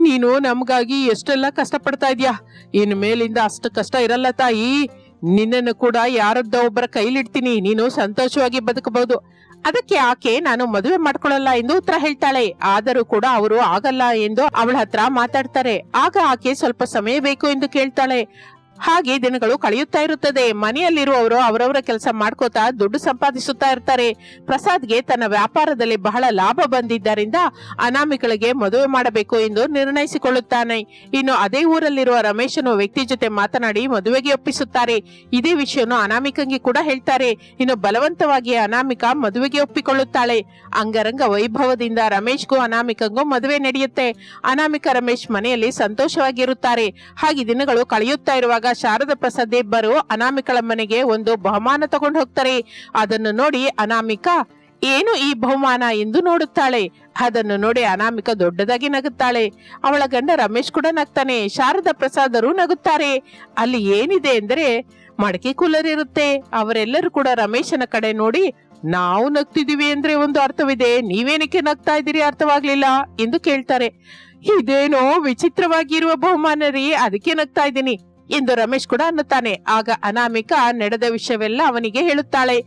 ನೀನು ನಮಗಾಗಿ ಎಷ್ಟೆಲ್ಲ ಕಷ್ಟಪಡ್ತಾ ಇದ್ಯಾ? ಇನ್ ಮೇಲಿಂದ ಅಷ್ಟು ಕಷ್ಟ ಇರಲ್ಲ ತಾಯಿ. ನಿನ್ನನ್ನು ಕೂಡ ಯಾರದ್ದ ಒಬ್ಬರ ಕೈಲಿಡ್ತೀನಿ. ನೀನು ಸಂತೋಷವಾಗಿ ಬದುಕಬಹುದು. ಅದಕ್ಕೆ ಆಕೆ, ನಾನು ಮದುವೆ ಮಾಡ್ಕೊಳ್ಳಲ್ಲ ಎಂದು ಉತ್ತರ ಹೇಳ್ತಾಳೆ. ಆದರೂ ಕೂಡ ಅವರು ಆಗಲ್ಲ ಎಂದು ಅವಳ ಹತ್ರ ಮಾತಾಡ್ತಾರೆ. ಆಗ ಆಕೆ ಸ್ವಲ್ಪ ಸಮಯ ಬೇಕು ಎಂದು ಕೇಳ್ತಾಳೆ. ಹಾಗೆ ದಿನಗಳು ಕಳೆಯುತ್ತಾ ಇರುತ್ತದೆ. ಮನೆಯಲ್ಲಿರುವವರು ಅವರವರ ಕೆಲಸ ಮಾಡ್ಕೋತಾ ದುಡ್ಡು ಸಂಪಾದಿಸುತ್ತಾ ಇರ್ತಾರೆ. ಪ್ರಸಾದ್ಗೆ ತನ್ನ ವ್ಯಾಪಾರದಲ್ಲಿ ಬಹಳ ಲಾಭ ಬಂದಿದ್ದರಿಂದ ಅನಾಮಿಕಳಿಗೆ ಮದುವೆ ಮಾಡಬೇಕು ಎಂದು ನಿರ್ಣಯಿಸಿಕೊಳ್ಳುತ್ತಾನೆ. ಇನ್ನು ಅದೇ ಊರಲ್ಲಿರುವ ರಮೇಶನು ವ್ಯಕ್ತಿ ಜೊತೆ ಮಾತನಾಡಿ ಮದುವೆಗೆ ಒಪ್ಪಿಸುತ್ತಾರೆ. ಇದೇ ವಿಷಯವನ್ನು ಅನಾಮಿಕಂಗೆ ಕೂಡ ಹೇಳ್ತಾರೆ. ಇನ್ನು ಬಲವಂತವಾಗಿ ಅನಾಮಿಕ ಮದುವೆಗೆ ಒಪ್ಪಿಕೊಳ್ಳುತ್ತಾಳೆ. ಅಂಗರಂಗ ವೈಭವದಿಂದ ರಮೇಶ್ಗೂ ಅನಾಮಿಕಂಗೂ ಮದುವೆ ನಡೆಯುತ್ತೆ. ಅನಾಮಿಕ ರಮೇಶ್ ಮನೆಯಲ್ಲಿ ಸಂತೋಷವಾಗಿರುತ್ತಾರೆ. ಹಾಗೆ ದಿನಗಳು ಕಳೆಯುತ್ತಾ ಇರುವಾಗ ಶಾರದಾ ಪ್ರಸಾದ್ ಇಬ್ಬರು ಅನಾಮಿಕಳ ಮನೆಗೆ ಒಂದು ಬಹುಮಾನ ತಗೊಂಡು ಹೋಗ್ತಾರೆ. ಅದನ್ನು ನೋಡಿ ಅನಾಮಿಕಾ, ಏನು ಈ ಬಹುಮಾನ? ಎಂದು ನೋಡುತ್ತಾಳೆ. ಅದನ್ನು ನೋಡಿ ಅನಾಮಿಕ ದೊಡ್ಡದಾಗಿ ನಗುತ್ತಾಳೆ. ಅವಳ ಗಂಡ ರಮೇಶ್ ಕೂಡ ನಗ್ತಾನೆ. ಶಾರದಾ ಪ್ರಸಾದರು ನಗುತ್ತಾರೆ. ಅಲ್ಲಿ ಏನಿದೆ ಎಂದರೆ ಮಡಕೆ ಕೂಲರ್ ಇರುತ್ತೆ. ಅವರೆಲ್ಲರೂ ಕೂಡ ರಮೇಶನ ಕಡೆ ನೋಡಿ, ನಾವು ನಗ್ತಿದೀವಿ ಅಂದ್ರೆ ಒಂದು ಅರ್ಥವಿದೆ. ನೀವೇನಕ್ಕೆ ನಗ್ತಾ ಇದ್ದೀರಿ ಅರ್ಥವಾಗ್ಲಿಲ್ಲ? ಎಂದು ಕೇಳ್ತಾರೆ. ಇದೇನೋ ವಿಚಿತ್ರವಾಗಿರುವ ಬಹುಮಾನ ರೀ. ಅದಕ್ಕೆ ನಗ್ತಾ ಇದ್ದೀನಿ. ಎಂದು ರಮೇಶ್ ಕೂಡ ಅನ್ನುತ್ತಾನೆ. ಆಗ ಅನಾಮಿಕ ನಡೆದ ವಿಷಯವೆಲ್ಲ ಅವನಿಗೆ ಹೇಳುತ್ತಾಳೆ.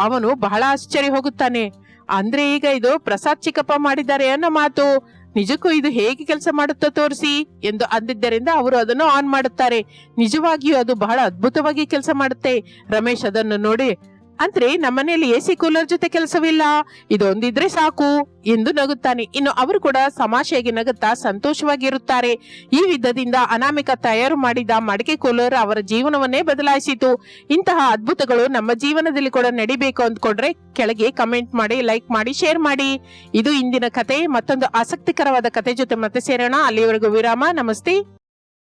ಅವನು ಬಹಳ ಆಶ್ಚರ್ಯ ಹೋಗುತ್ತಾನೆ. ಅಂದ್ರೆ ಈಗ ಇದು ಪ್ರಸಾದ್ ಚಿಕ್ಕಪ್ಪ ಮಾಡಿದ್ದಾರೆ ಅನ್ನೋ ಮಾತು. ನಿಜಕ್ಕೂ ಇದು ಹೇಗೆ ಕೆಲಸ ಮಾಡುತ್ತೋ ತೋರಿಸಿ ಎಂದು ಅಂದಿದ್ದರಿಂದ ಅವರು ಅದನ್ನು ಆನ್ ಮಾಡುತ್ತಾರೆ. ನಿಜವಾಗಿಯೂ ಅದು ಬಹಳ ಅದ್ಭುತವಾಗಿ ಕೆಲಸ ಮಾಡುತ್ತೆ. ರಮೇಶ್ ಅದನ್ನು ನೋಡಿ ಅಂದ್ರೆ ನಮ್ಮನೆಯಲ್ಲಿ ಎ ಸಿ ಕೂಲರ್ ಜೊತೆ ಕೆಲಸವಿಲ್ಲ, ಇದೊಂದಿದ್ರೆ ಸಾಕು ಎಂದು ನಗುತ್ತಾನೆ. ಇನ್ನು ಅವರು ಕೂಡ ತಮಾಷೆಯಾಗಿ ನಗುತ್ತಾ ಸಂತೋಷವಾಗಿರುತ್ತಾರೆ. ಈ ವಿಧದಿಂದ ಅನಾಮಿಕ ತಯಾರು ಮಾಡಿದ ಮಡಿಕೆ ಕೂಲರ್ ಅವರ ಜೀವನವನ್ನೇ ಬದಲಾಯಿಸಿತು. ಇಂತಹ ಅದ್ಭುತಗಳು ನಮ್ಮ ಜೀವನದಲ್ಲಿ ಕೂಡ ನಡಿಬೇಕು ಅಂದ್ಕೊಂಡ್ರೆ ಕೆಳಗೆ ಕಮೆಂಟ್ ಮಾಡಿ ಲೈಕ್ ಮಾಡಿ ಶೇರ್ ಮಾಡಿ. ಇದು ಇಂದಿನ ಕತೆ, ಮತ್ತೊಂದು ಆಸಕ್ತಿಕರವಾದ ಕತೆ ಜೊತೆ ಮತ್ತೆ ಸೇರೋಣ. ಅಲ್ಲಿವರೆಗೂ ವಿರಾಮ, ನಮಸ್ತೆ.